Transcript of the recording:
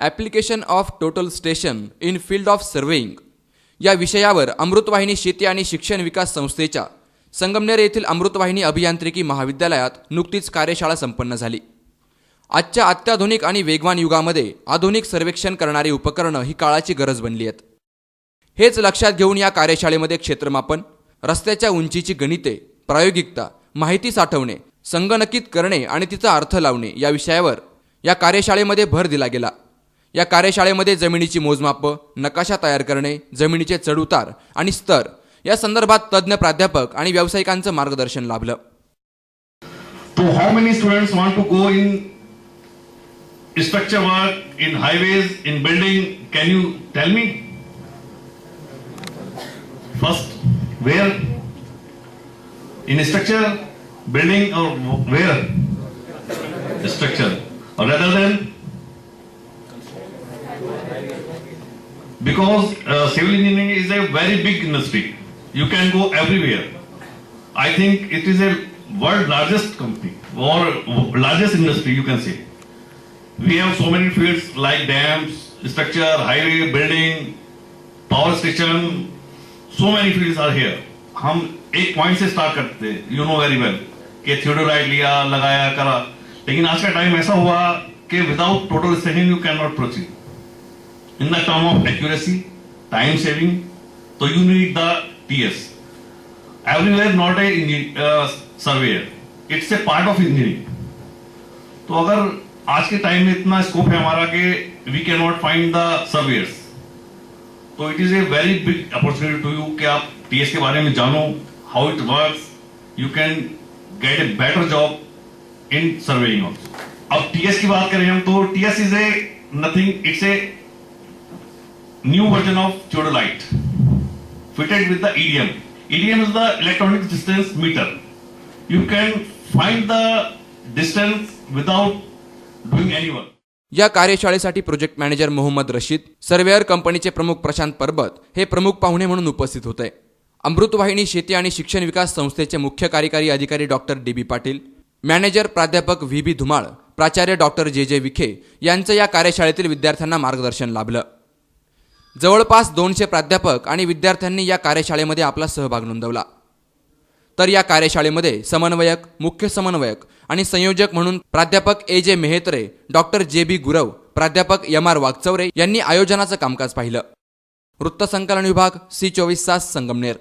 Application of total station in field of surveying या विषयावर अमृतवाहिनी शेती आणि शिक्षण विकास संस्थेच्या संगमनेर येथील अमृतवाहिनी अभियांत्रिकी महाविद्यालयात नुकतीच कार्यशाळा संपन्न झाली. आजच्या अत्याधुनिक आणि वेगवान युगामध्ये आधुनिक सर्वेक्षण करणारी उपकरणं ही काळाची गरज बनली आहेत. हेच लक्षात घेऊन या कार्यशाळेमध्ये क्षेत्रमापन रस्त्याच्या उंचीची गणिते प्रायोगिकता माहिती साठवणे संगणकित करणे आणि तिचा अर्थ लावणे या विषयावर या कार्यशाळेमध्ये भर दिला गेला. या कार्यशाळेमध्ये जमिनीची मोजमाप नकाशा तयार करणे जमिनीचे चढउतार आणि स्तर या संदर्भात तज्ज्ञ प्राध्यापक आणि व्यावसायिकांचं मार्गदर्शन लाभलं. To how many student want to go in structure work in highways in building can you tell me first where in structure building where structure rather than Because uh, civil engineering is a very big industry. You can go everywhere. I think it is a world largest company or largest industry you can say. We have so many fields like dams, structure, highway, building, power station. So many fields are here. हम एक point से start करते हैं you know very well कि theodolite लिया लगाया करा लेकिन आज का टाइम ऐसा हुआ कि without total station you can not proceed in the term of accuracy time saving तो you need the TS everywhere not a uh, surveyor. It's a part of engineering. तो अगर आज के टाइम में इतना स्कोप है हमारा कि we can not find the surveyors तो it is a very big opportunity to you कि आप टीएस के बारे में जानो how it works you can get a better job in surveying also अब टीएस की बात करें हम तो TS is a nothing it's a new version of theodolite fitted with the EDM. EDM is the electronic distance meter. You can find the distance without doing any work. या कार्यशाळेसाठी project manager Mohammed Rashid surveyor कंपनीचे प्रमुख प्रशांत परबत हे प्रमुख पाहुणे म्हणून उपस्थित होते अमृतवाहिनी शेती आणि शिक्षण विकास संस्थेचे मुख्य कार्यकारी अधिकारी doctor D B Patil manager प्राध्यापक व्ही बी धुमाळ प्राचार्य डॉक्टर जे जे विखे यांचं या कार्यशाळेतील विद्यार्थ्यांना मार्गदर्शन लाभलं जवळपास दोनशे प्राध्यापक आणि विद्यार्थ्यांनी या कार्यशाळेमध्ये आपला सहभाग नोंदवला. तर या कार्यशाळेमध्ये समन्वयक मुख्य समन्वयक आणि संयोजक म्हणून प्राध्यापक ए जे मेहेत्रे डॉक्टर जे बी गुरव प्राध्यापक एम आर वागचौरे यांनी आयोजनाचं कामकाज पाहिलं. वृत्तसंकलन विभाग सी चोवीस तास संगमनेर.